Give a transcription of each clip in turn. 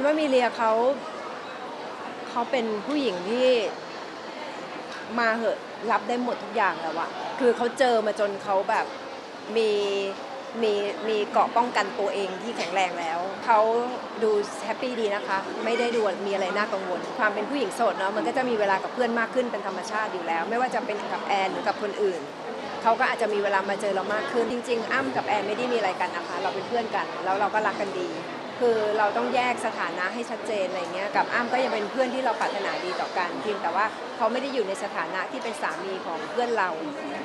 นว่ามีเลียเขาเขาเป็นผู้หญิงที่มาเหอะรับได้หมดทุกอย่างแล้วอะคือเขาเจอมาจนเขาแบบมีมีมีเกราะป้องกันตัวเองที่แข็งแรงแล้ว เขาดูแฮปปี้ดีนะคะ ไม่ได้ดูมีอะไรน่ากังวล ความเป็นผู้หญิงโสดเนาะมันก็จะมีเวลากับเพื่อนมากขึ้นเป็นธรรมชาติอยู่แล้ว ไม่ว่าจะเป็นกับแอนหรือกับคนอื่น เขาก็อาจจะมีเวลามาเจอเรามากขึ้น จริง ๆ อ้ำกับแอนไม่ได้มีอะไรกันนะคะ เราเป็นเพื่อนกัน แล้วเราก็รักกันดี คือเราต้องแยกสถานะให้ชัดเจนอะไรเงี้ยกับอ้ำก็ยังเป็นเพื่อนที่เราปรารถนาดีต่อกันเพียงแต่ว่าเขาไม่ได้อยู่ในสถานะที่เป็นสามีของเพื่อนเรา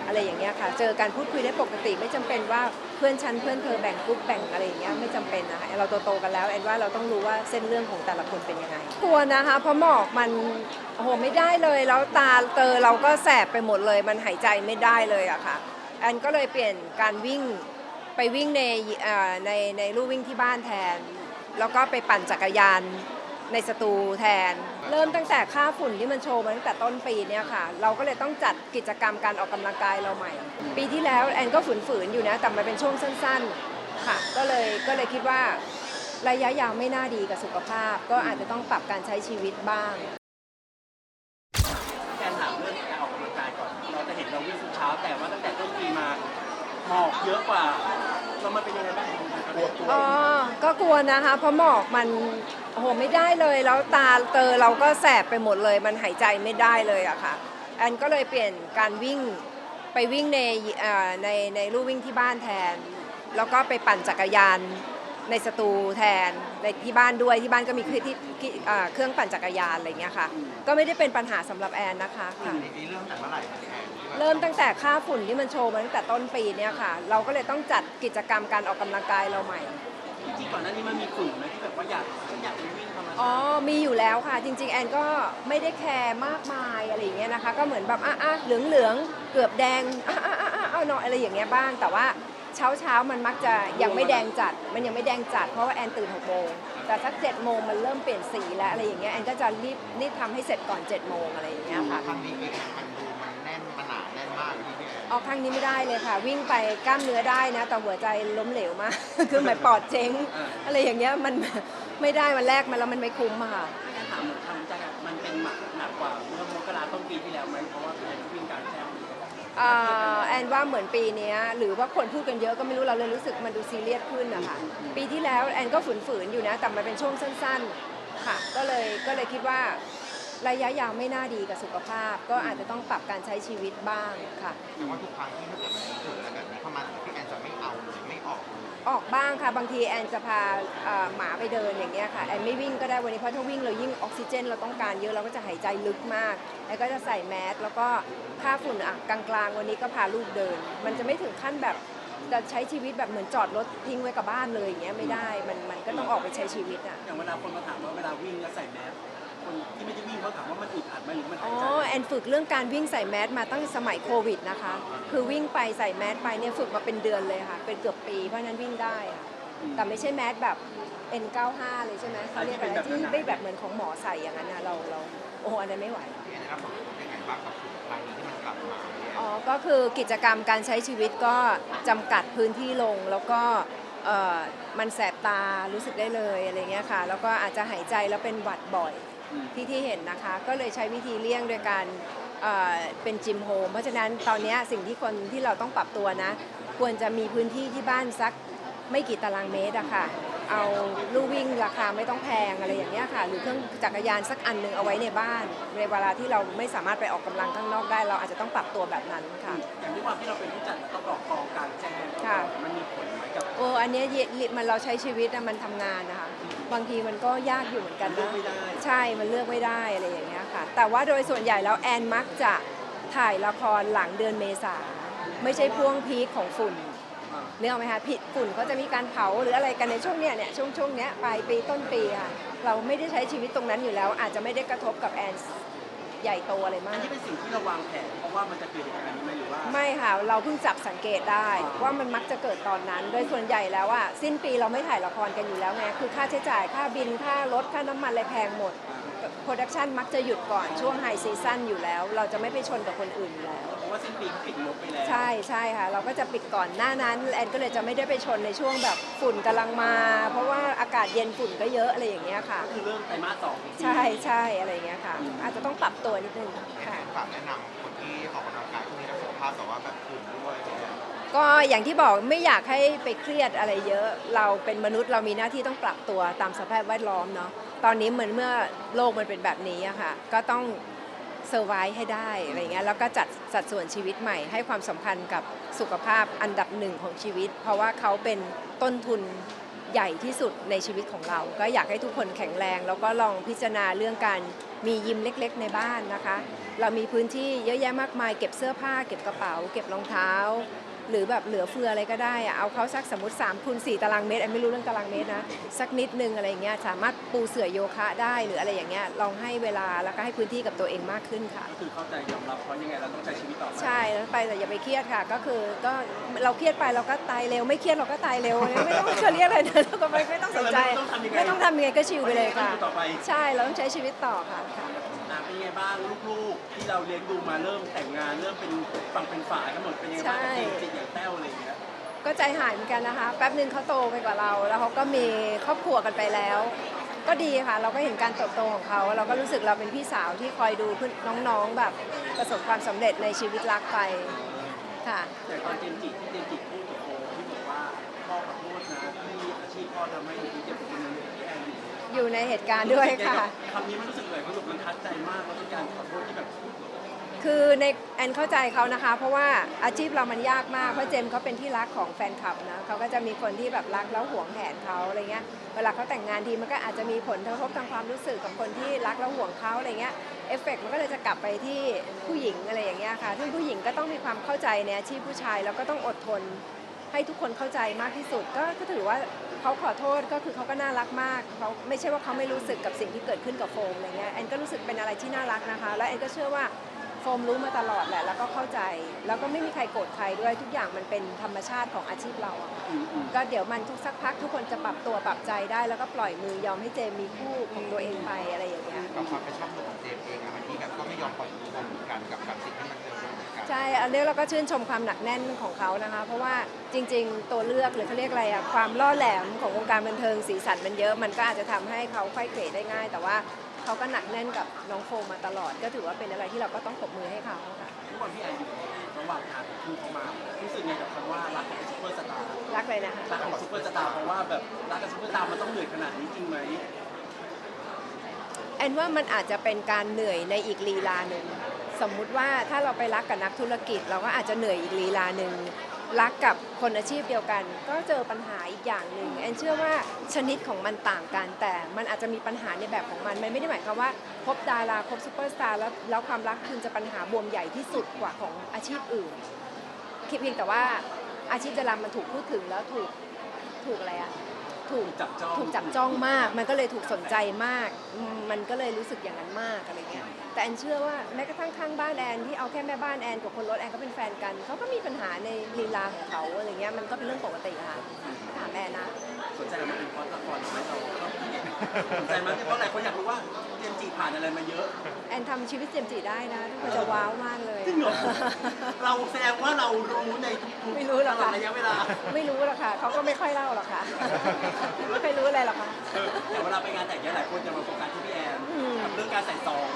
อะไรอย่างเงี้ยค่ะ เจอกันพูดคุยได้ปกติไม่จำเป็นว่าเพื่อนฉันเพื่อนเธอแบ่งกรุ๊ปแบ่งอะไรอย่างเงี้ยไม่จำเป็นนะคะเราโตๆกันแล้วแอนว่าเราต้องรู้ว่าเส้นเรื่องของแต่ละคนเป็นยังไงกลัวนะคะเพราะหมอกมันโอ้โหไม่ได้เลย แล้วตาเตอเราก็แสบไปหมดเลย มันหายใจไม่ได้เลยอะค่ะแอนก็เลยเปลี่ยนการวิ่งไปวิ่งในในในลู่วิ่งที่บ้านแทน แล้วก็ไปปั่นจักรยานในสตูแทน เริ่มตั้งแต่ค่าฝุ่นที่มันโชว์มาตั้งแต่ต้นปีเนี่ยค่ะ เราก็เลยต้องจัดกิจกรรมการออกกำลังกายเราใหม่ ปีที่แล้วแอนก็ฝืนๆอยู่นะแต่มันเป็นช่วงสั้น ๆค่ะ ก็เลยก็เลยคิดว่าระยะยาวไม่น่าดีกับสุขภาพ ก็อาจจะต้องปรับการใช้ชีวิตบ้างแกนถามเรื่องการออกกำลังกายก่อน เราจะเห็นเราวิ่งทุกเช้าแต่ว่าตั้งแต่ต้นปีมาหมอกเยอะกว่าเรามันเป็นยังไงบ้าง กลัวตัวอ๋อ ก็กลัวนะคะ เพราะหมอกมันโอ้โหไม่ได้เลย แล้วตาเตอเราก็แสบไปหมดเลย มันหายใจไม่ได้เลยอะค่ะ แอนก็เลยเปลี่ยนการวิ่งไปวิ่งในเอ่อในในลู่วิ่งที่บ้านแทน แล้วก็ไปปั่นจักรยานในสตูแทนในที่บ้านด้วยที่บ้านก็มีเครื่องที่ที่เอ่อเครื่องปั่นจักรยานอะไรอย่างเงี้ยค่ะ ก็ไม่ได้เป็นปัญหาสำหรับแอนนะคะค่ะนี่เริ่มแต่เมื่อไหร่ ครับแอนที่ว่าเริ่มตั้งแต่ค่าฝุ่นที่มันโชว์มาตั้งแต่ต้นปีเนี่ยค่ะ เราก็เลยต้องจัดกิจกรรมการออกกำลังกายเราใหม่ จริงๆก่อนหน้านี้มันมีกลุ่มไหมที่แบบว่าอยากฉันอยากไปวิ่งธรรมอ๋อชาติมีอยู่แล้วค่ะ จริง ๆ แอนก็ไม่ได้แคร์มากมายอะไรอย่างเงี้ยนะคะ ก็เหมือนแบบอะอะเหลืองเหลืองๆเกือบแดงอะอะอะอะเอาหน่อยอะไรอย่างเงี้ยบ้าง แต่ว่าเช้าเช้าๆมันมักจะยังไม่แดงจัด มันยังไม่แดงจัดเพราะว่าแอนตื่นหกโมงแต่สักเจ็ดโมงมันเริ่มเปลี่ยนสีแล้วอะไรอย่างเงี้ยแอนก็จะรีบรีบทำให้เสร็จก่อนเจ็ดโมงอะไรอย่างเงี้ยค่ะครั้งนี้เองมันดูมั อนออกครั้งนี้ไม่ได้เลยค่ะ วิ่งไปกล้ามเนื้อได้นะ แต่หัวใจล้มเหลวมาก คือหมายปอดเจ๊งอะไรอย่างเงี้ยมันไม่ได้มันแรกมาแล้วมันไม่คุ้มอะค่ะถ้างั้นถามหน่อยทำจากมันเป็นหนักหนักกว่าเมื่อมกราต้นปีที่แล้วไหมเพราะว่าเป็นวิ่งกลารแจ้งอ่าแอนว่าเหมือนปีเนี้ยหรือว่าคนพูดกันเยอะก็ไม่รู้เราเลยรู้สึกมันดูซีเรียสขึ้นนะคะปีที่แล้วแอนก็ฝืนๆอยู่นะแต่มันเป็นช่วงสั้น ๆ ค่ะ ก็เลยก็เลยคิดว่า ระยะยาวไม่น่าดีกับสุขภาพ ก็อาจจะต้องปรับการใช้ชีวิตบ้างค่ะ แต่ว่าทุกครั้งที่ถ้าเกิดมันเกิดอะไรแบบนี้เข้ามาพี่แอนจะไม่เอาเลยไม่ออกเลยออกบ้างค่ะ บางทีแอนจะพาเอ่อหมาไปเดินอย่างเงี้ยค่ะแอนไม่วิ่งก็ได้วันนี้เพราะถ้าวิ่งเรายิ่งออกซิเจน เราต้องการเยอะเราก็จะหายใจลึกมากแอนก็จะใส่แมสแล้วก็ค่าฝุ่นอะกลางๆ วันนี้ก็พาลูกเดิน มันจะไม่ถึงขั้นแบบจะใช้ชีวิตแบบเหมือนจอดรถทิ้งไว้กับบ้านเลยอย่างเงี้ยไม่ได้มันมันก็ต้องออกไปใช้ชีวิตอะ อย่างเวลาคนมาถามว่าเวลาวิ่งแล้วใส่แมส คนที่ไม่ได้วิ่งเขาถามว่ามันอึดอัดไหมหรือมันอ๋หาอยใจ แอนฝึกเรื่องการวิ่งใส่แมสมาตั้งสมัยโควิดนะคะ คือวิ่งไปใส่แมสไปเนี่ยฝึกมาเป็นเดือนเลยค่ะ เป็นเกือบปีเพราะฉะนั้นวิ่งได้ค่ะแต่ไม่ใช่แมสแบบ N95 เลยใช่ไหมเขาเรียกอะไรที่ไม่แบบเหมือนของหมอใส่อย่างนั้นนะเราเราโอ้โหอันนั้นไม่ไหวพี่แอนได้รับผลกระทบยังไงบ้างกับฝุ่นครั้งนี้ที่มันกลับมาพี่แอนอ๋อ ก็คือกิจกรรมการใช้ชีวิตก็จำกัดพื้นที่ลง แล้วก็เอ่อมันแสบตารู้สึกได้เลยอะไรเงี้ยค่ะ แล้วก็อาจจะหายใจแล้วเป็นหวัดบ่อยอืม ที่ที่เห็นนะคะ ก็เลยใช้วิธีเลี่ยงโดยการเอ่อเป็นจิมโฮมเพราะฉะนั้นตอนเนี้ยสิ่งที่คนที่เราต้องปรับตัวนะ ควรจะมีพื้นที่ที่บ้านสักไม่กี่ตารางเมตรอะค่ะ เอาลู่วิ่งราคาไม่ต้องแพงอะไรอย่างเงี้ยค่ะ หรือเครื่องจักรยานสักอันหนึ่งเอาไว้ในบ้าน ในเวลาที่เราไม่สามารถไปออกกำลังข้างนอกได้ เราอาจจะต้องปรับตัวแบบนั้นค่ะ อย่างที่ว่าที่เราเป็นผู้จัดต้องออกกองกลารแจ้งค่ะ มันมีผลไหมกับโอ้อันเนี้ยเยมันเราใช้ชีวิตอะมันทำงานนะคะ บางทีมันก็ยากอยู่เหมือนกันเลือกนะไม่ได้ใช่มันเลือกไม่ได้อะไรอย่างเงี้ยค่ะ แต่ว่าโดยส่วนใหญ่แล้วแอนมักจะถ่ายละครหลังเดือนเมษาไม่ใช่พ่วงพีคของฝุ่นอ่าเนื้ออกไหมคะผิดฝุ่นเขาจะมีการเผาหรืออะไรกันในช่วงเนี้ยเนี่ยช่วงช่วงเนี้ยปลายปีต้นปีค่ะเราไม่ได้ใช้ชีวิตตรงนั้นอยู่แล้ว อาจจะไม่ได้กระทบกับแอน ใหญ่โตอะไรมาอันก นี้เป็นสิ่งที่เราวางแผนเพราะว่ามันจะเกิดเหตุการณ์นี้ไหมหรือว่า ไม่ค่ะ เราเพิ่งจับสังเกตได้ว่ามันมักจะเกิดตอนนั้น โดยส่วนใหญ่แล้วอะสิ้นปีเราไม่ถ่ายละครกันอยู่แล้วไงคือค่าใช้จ่ายค่าบินค่ารถค่าน้ำมันอะไรแพงหมด โปรดักชันมักจะหยุดก่อนช่วงไฮซีซั่นอยู่แล้ว เราจะไม่ไปชนกับคนอื่นอยู่แล้ว เพราะว่าสิ้นปีเขาปิดงบไปแล้วใช่ใช่ค่ะ เราก็จะปิดก่อนหน้านั้นแอนก็เลยจะไม่ได้ไปชนในช่วงแบบฝุ่นกำลังมา เพราะว่าอากาศเย็นฝุ่นก็เยอะอะไรอย่างเงี้ยค่ะ ก็คือเริ่มไตรมาสสองอีกทีใช่ใช่อะไรอย่างเงี้ยค่ะ อาจจะต้องปรับตัวนิดนึงค่ะ ฝากแนะนำคนที่ออกกำลังกายช่วงนี้รักสุขภาพแต่ว่าแบบกลุ่มด้วยอะไรเงี้ย ก็อย่างที่บอกไม่อยากให้ไปเครียดอะไรเยอะ เราเป็นมนุษย์เรามีหน้าที่ต้องปรับตัวตามสภาพแวดล้อมเนาะ ตอนนี้เหมือนเมื่อโลกมันเป็นแบบนี้อะค่ะ ก็ต้องเซอร์ไวให้ได้อะไรเงี้ย แล้วก็จัดสัดส่วนชีวิตใหม่ให้ความสำคัญกับสุขภาพอันดับหนึ่งของชีวิต เพราะว่าเขาเป็นต้นทุนใหญ่ที่สุดในชีวิตของเรา ก็อยากให้ทุกคนแข็งแรง แล้วก็ลองพิจารณาเรื่องการมียิมเล็กๆ ในบ้านนะคะ เรามีพื้นที่เยอะแยะมากมาย เก็บเสื้อผ้า เก็บกระเป๋า เก็บรองเท้า หรือแบบเหลือเฟืออะไรก็ได้อะเอาเขาสักสมมติ3คูณ4ตารางเมตรแอนไม่รู้เรื่องตารางเมตรนะสักนิดนึงอะไรเงี้ยสามารถปูเสื่อโยคะได้หรืออะไรอย่างเงี้ยลองให้เวลาแล้วก็ให้พื้นที่กับตัวเองมากขึ้นค่ะ ก็คือเข้าใจยอมรับเพราะยังไงเราต้องใช้ชีวิตต่อไปใช่แล้วไปแต่อย่าไปเครียดค่ะ ก็คือก็เราเครียดไปเราก็ตายเร็ว ไม่เครียดเราก็ตายเร็วไม่ต้องเขาเรียกอะไรนะเราก็ไม่ไม่ต้องสนใจไม่ต้องทำยังไงไม่ต้องทำยังไงก็ชิลไปเลยค่ะต่อไปใช่เราต้องใช้ชีวิตต่อค่ะ บ้างลูกๆ ที่เราเลี้ยงดูมาเริ่มแต่งงานเริ่มเป็นฝั่งเป็นฝายกันหมดเป็นยังไงบ้างกับใช่เจนจิอย่างแต้วอะไรอย่างเงี้ยก็ใจหายเหมือนกันนะคะ แป๊บหนึ่งเขาโตไปกว่าเรา แล้วเขาก็มีครอบครัวกันไปแล้ว ก็ดีค่ะ เราก็เห็นการเติบโตของเขา เราก็รู้สึกเราเป็นพี่สาวที่คอยดูเพื่อนน้องๆแบบประสบความสำเร็จในชีวิตรักไปค่ะ แต่ตอนเจนจิที่เจนจิพูดกับโอที่บอกว่าพ่อขอโทษนะที่อาชีพพ่อทำให้หนูเจ็บปวดเป็นที่แอน อยู่อยู่ในเหตุการณ์ด้วยค่ะ คำนี้มันรู้สึกเลยมันรู้สึกมันทัดใจมากแล้วเป็นการขอโทษที่แบบคือในแอนเข้าใจเขานะคะ เพราะว่าอาชีพเรามันยากมากเพราะเจมส์เขาเป็นที่รักของแฟนคลับนะเขาก็จะมีคนที่แบบรักแล้วหวงแหนเขาอะไรเงี้ยเวลาเขาแต่งงานทีมันก็อาจจะมีผลกระทบทางความรู้สึกกับคนที่รักแล้วห่วงเขาอะไรเงี้ยเอฟเฟกต์มันก็เลยจะกลับไปที่ผู้หญิงอะไรอย่างเงี้ยค่ะซึ่งผู้หญิงก็ต้องมีความเข้าใจในอาชีพผู้ชายแล้วก็ต้องอดทนให้ทุกคนเข้าใจมากที่สุดก็ก็ถือว่า เขาขอโทษก็คือเขาก็น่ารักมากเขาไม่ใช่ว่าเขาไม่รู้สึกกับสิ่งที่เกิดขึ้นกับโฟมอะไรเงี้ยแอนก็รู้สึกเป็นอะไรที่น่ารักนะคะ และแอนก็เชื่อว่าโฟมรู้มาตลอดแหละแล้วก็เข้าใจ แล้วก็ไม่มีใครโกรธใครด้วยทุกอย่างมันเป็นธรรมชาติของอาชีพเราอะค่ะอืมอืมก็เดี๋ยวมันทุกสักพักทุกคนจะปรับตัวปรับใจได้ แล้วก็ปล่อยมือยอมให้เจมมีคู่ของตัวเองไปอะไรอย่างเงี้ยกับความเป็นชอบตัวของเจมส์เองนะบางทีแบบก็ไม่ยอมปล่อยตัวเหมือนกันกับกับสิ่งที่มัน ใช่อันนี้เราก็ชื่นชมความหนักแน่นของเขานะคะ เพราะว่าจริง ๆ ตัวเลือกหรือเขาเรียกอะไรอะความล่อแหลมของวงการบันเทิงสีสันมันเยอะ มันก็อาจจะทำให้เขาไขว้เขวได้ง่าย แต่ว่าเขาก็หนักแน่นกับน้องโฟมมาตลอด ก็ถือว่าเป็นอะไรที่เราก็ต้องปรบมือให้เขาค่ะ ทุกวันพี่แอนอยู่ระหว่างทางที่เขามา รู้สึกไงกับคำว่ารักกับซุปเปอร์สตาร์รักเลยนะคะ รักของซุปเปอร์สตาร์เพราะว่าแบบรักกับซุปเปอร์สตาร์มันต้องเหนื่อยขนาดนี้จริงไหมแอนว่ามันอาจจะเป็นการเหนื่อยในอีกลีลาหนึ่ง สมมุติว่าถ้าเราไปรักกับนักธุรกิจ เราก็อาจจะเหนื่อยอีกลีลาหนึ่งรักกับคนอาชีพเดียวกัน ก็เจอปัญหาอีกอย่างหนึ่งแอนเชื่อว่าชนิดของมันต่างกัน แต่มันอาจจะมีปัญหาในแบบของมันมันไม่ได้หมายความว่าคบดาราคบซูเปอร์สตาร์แล้วแล้วความรักคุณจะปัญหาบวมใหญ่ที่สุดกว่าของอาชีพอื่นคิดเพียงแต่ว่าอาชีพดารามันถูกพูดถึงแล้วถูกถูกอะไรอะ ถูกจับจ้องถูกจับจ้องมาก มันก็เลยถูกสนใจมากอืมมันก็เลยรู้สึกอย่างนั้นมากอะไรเงี้ย แต่แอนเชื่อว่าแม้กระทั่งข้างบ้านแอนที่เอาแค่แม่บ้านแอนกับคนรถแอนก็เป็นแฟนกันเขาก็มีปัญหาในลีลาของเขาอะไรเงี้ย มันก็เป็นเรื่องปกติอะค่ะถามแอนนะ สนใจมันเป็นเพราะละครไหมเราสน ใจมันเพราะหลายคนอยากรู้ว่าเจนจิผ่านอะไรมาเยอะแอนทำชีวิตเจมส์จีได้นะทุกคนจะว้าวมากเลยจริงเหรอเราแสดงว่าเรารู้ในทุกๆไม่รู้หรอกค่ะระยะเวลา ไม่รู้หรอกค่ะเขาก็ไม่ค่อยเล่าหรอกค่ะไม่ค่อยรู้อะไรหรอกค่ะแต่เวลาไปงานแต่งงานหลายคนจะมาโฟกัสที่พี่แอนอืมกับเรื่องการใส่ซอง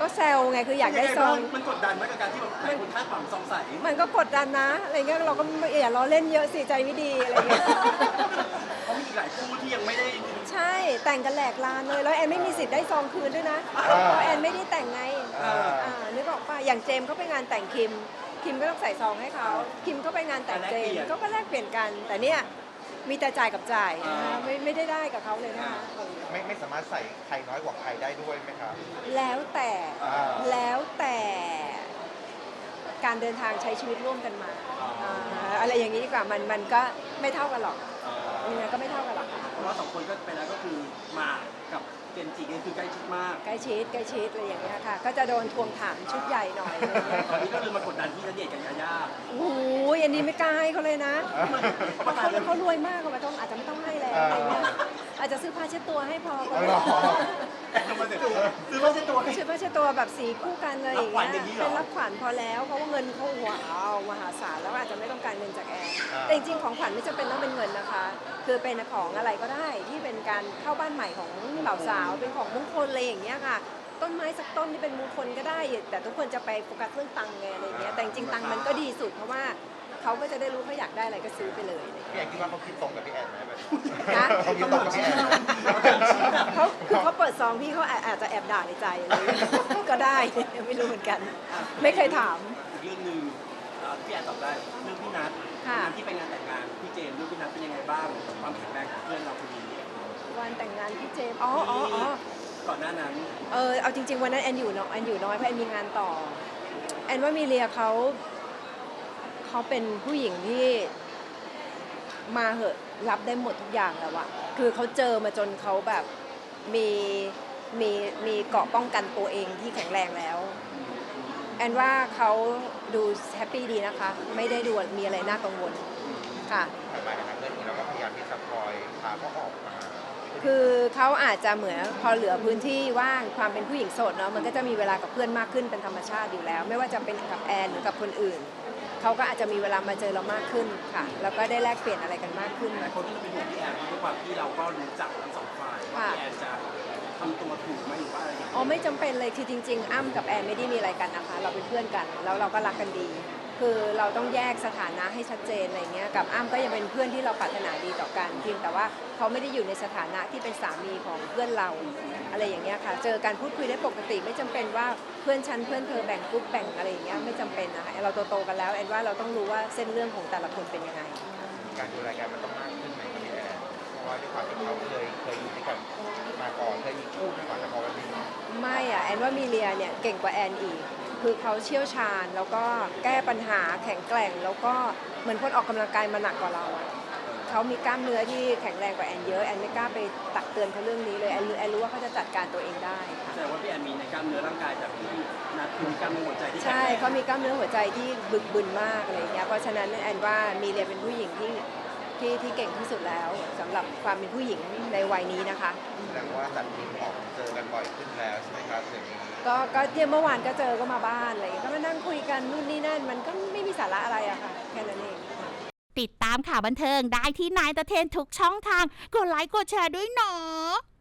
ก็แซวไงคืออยากได้ซองมันกดดันไหมกับการที่แบบหลายคนคาดหวังซองใสมันก็กดดันนะอะไรเงี้ยเราก็ไม่อย่าล้อเล่นเยอะสิใจไม่ดีอะไรเงี้ยเพราะมีอีก หลายคู่ที่ยังไม่ได้ใช่แต่งกันแหลกลานเลยแล้วแอนไม่มีสิทธิ์ได้ซองคืนด้วยนะเพราะแอนไม่ได้แต่งไงอ่าอ่านึกออกป่ะอย่างเจมส์เขาไปงานแต่งคิม คิมก็ต้องใส่ซองให้เขาคิมก็ไปงานแต่งเจมส์เขาก็แลกเปลี่ยนกัน แต่เนี่ยมีแต่จ่ายกับจ่ายนะคะไม่ไม่ได้ได้กับเขาเลยนะคะไม่ไม่สามารถใส่ใครน้อยกว่าใครได้ด้วยไหมครับ แล้วแต่อ่าแล้วแต่การเดินทางใช้ชีวิตร่วมกันมาอ่าอะไรอย่างนี้ดีกว่ามันมันก็ไม่เท่ากันหรอก ยังไงก็ไม่เท่ากันหรอกค่ะเพราะว่าสองคนก็ไปแล้วก็คือหมากกับเจนจิเนี่ยคือใกล้ชิดมากใกล้ชิดใกล้ชิดอะไรอย่างเงี้ยค่ะ ก็จะโดนทวงถามชุดใหญ่หน่อยอะไรอย่างเงี้ยตอนนี้ก็เลยมากดดันที่ณเดชน์กับยาย่าโอ้โหอันนี้ไม่กล้าให้เขาเลยนะเพราะเขาเขารวยมากเขาไม่ต้องอาจจะไม่ต้องให้แล้วอะไรเงี้ยอาจจะซื้อผ้าเช็ดตัวให้พอก็เอาได้เหรอแต่ทำไมถึงตัวซื้อ ผ้าเช็ดตัวชุดผ้าเช็ดตัวแบบสีคู่กันเลยอย่างรับขวัญอย่างนี้เงี้ยเหรอเป็นรับขวัญพอแล้วเพราะว่าเงินเขาว้าวมหาศาลแล้วอาจจะไม่ต้องการเงินจากแอนอ่าแต่จริงๆของขวัญไม่จำเป็นต้องเป็นเงินนะคะ คือเป็นของอะไรก็ได้ที่เป็นการเข้าบ้านใหม่ของบ่าวสาว เป็นของมงคลอะไรอย่างเงี้ยค่ะ ต้นไม้สักต้นที่เป็นมงคลก็ได้ แต่ทุกคนจะไปโฟกัสเรื่องตังค์ไงอะไรอย่างเงี้ยแต่จริงๆตังค์มันก็ดีสุดเพราะว่า เขาก็จะได้รู้เขาอยากได้อะไรก็ซื้อไปเลยอะไรอย่างเงี้ยพี่แอนคิดว่าเขาคิดตรงกับพี่แอนไหมแบบนะเขาคิดตรงกับพี่แอนไหมเขาคือเขาเปิดซองพี่เขาอาอาจจะแอบด่าในใจอะไรอย่างเงี้ยก็ได้ไม่รู้เหมือนกัน ไม่เคยถามอีกเรื่องหนึ่งเอ่อพี่แอนตอบได้เรื่องพี่นัทค่ะงานที่ไปงานแต่งงานพี่เจมส์เรื่องพี่นัทเป็นยังไงบ้างความแข็งแรงของเพื่อนเราคนนี้วันแต่งงานพี่เจมส์อ๋ออ๋ออ๋อก่อนหน้านั้นเออเอาจริง ๆ วันนั้นแอนอยู่น้อยแอนอยู่น้อยเพราะแอนมีงานต่อแอนว่ามีเลียเขา เขาเป็นผู้หญิงที่มาเหอะรับได้หมดทุกอย่างแล้วอะคือเขาเจอมาจนเขาแบบมีมีมีเกราะป้องกันตัวเองที่แข็งแรงแล้ว แอนว่าเขาดูแฮปปี้ดีนะคะ ไม่ได้ดูมีอะไรน่ากังวลค่ะแต่มาในทาเรื่องนี้เราก็พยายามที่จะคอยพาเขาออกมา คือเขาอาจจะเหมือนพอเหลือพื้นที่ว่างความเป็นผู้หญิงโสดเนาะมันก็จะมีเวลากับเพื่อนมากขึ้นเป็นธรรมชาติอยู่แล้ว ไม่ว่าจะเป็นกับแอนหรือกับคนอื่น เขาก็อาจจะมีเวลามาเจอเรามากขึ้นค่ะ แล้วก็ได้แลกเปลี่ยนอะไรกันมากขึ้นหลายคนก็จะเป็นห่วงพี่แอนเพราะด้วยความที่เราก็รู้จักทั้งสองฝ่ายว่าค่ะพี่แอนจะทำตัวถูกไหมหรือว่าอะไรอย่างเงี้ยอ๋อไม่จำเป็นเลยคือจริง ๆ อ้ำกับแอนไม่ได้มีอะไรกันนะคะ เราเป็นเพื่อนกัน แล้วเราก็รักกันดี คือเราต้องแยกสถานะให้ชัดเจนอะไรเงี้ยกับอ้ำก็ยังเป็นเพื่อนที่เราปรารถนาดีต่อกันเพียงแต่ว่าเขาไม่ได้อยู่ในสถานะที่เป็นสามีของเพื่อนเราอะไรอย่างเงี้ยค่ะ เจอการพูดคุยได้ปกติไม่จำเป็นว่าเพื่อนฉันเพื่อนเธอแบ่งกรุ๊ปแบ่งอะไรอย่างเงี้ยไม่จำเป็นนะคะเราโตๆกันแล้วแอนว่าเราต้องรู้ว่าเส้นเรื่องของแต่ละคนเป็นยังไง การดูแลกันมันต้องมากขึ้นไหมครับพี่แอนเพราะว่าด้วยความที่เขาเคยเคยอยู่ด้วยกันมาก่อนเคยมีคู่มาก่อนแต่พอวันนี้ไม่อะแอนว่ามีเลียเนี่ยเก่งกว่าแอนอีก คือเขาเชี่ยวชาญ แล้วก็แก้ปัญหาแข็งแกร่ง แล้วก็เหมือนคนออกกำลังกายมาหนักกว่าเราอะเขามีกล้ามเนื้อที่แข็งแรงกว่าแอนเยอะแอนไม่กล้าไปตักเตือนเขาเรื่องนี้เลยแอนรู้แอนรู้ว่าเขาจะจัดการตัวเองได้ค่ะแสดงว่าพี่แอนมีในกล้ามเนื้อร่างกายแต่พี่นัทคือมีกล้ามเนื้อหัวใจที่แข็งใช่แรงเขามีกล้ามเนื้อหัวใจที่บึกบึนมากอะไรอย่างเงี้ยเพราะฉะนั้นแอนว่ามีเลียเป็นผู้หญิงที่ ที่ที่เก่งที่สุดแล้วสำหรับความเป็นผู้หญิงในวัยนี้นะคะ แสดงว่าจัดทีมออกเจอกันบ่อยขึ้นแล้วใช่ไหมครับเดี๋ยวนี้ก็ก็เนี่ยเมื่อวานก็เจอก็มาบ้านอะไรอย่างเงี้ยก็มานั่งคุยกันนู่นนี่นั่น มันก็ไม่มีสาระอะไรอะค่ะแค่นั้นเอง ติดตามข่าวบันเทิงได้ที่นายตะเทนทุกช่องทาง กดไลค์กดแชร์ด้วยเนาะ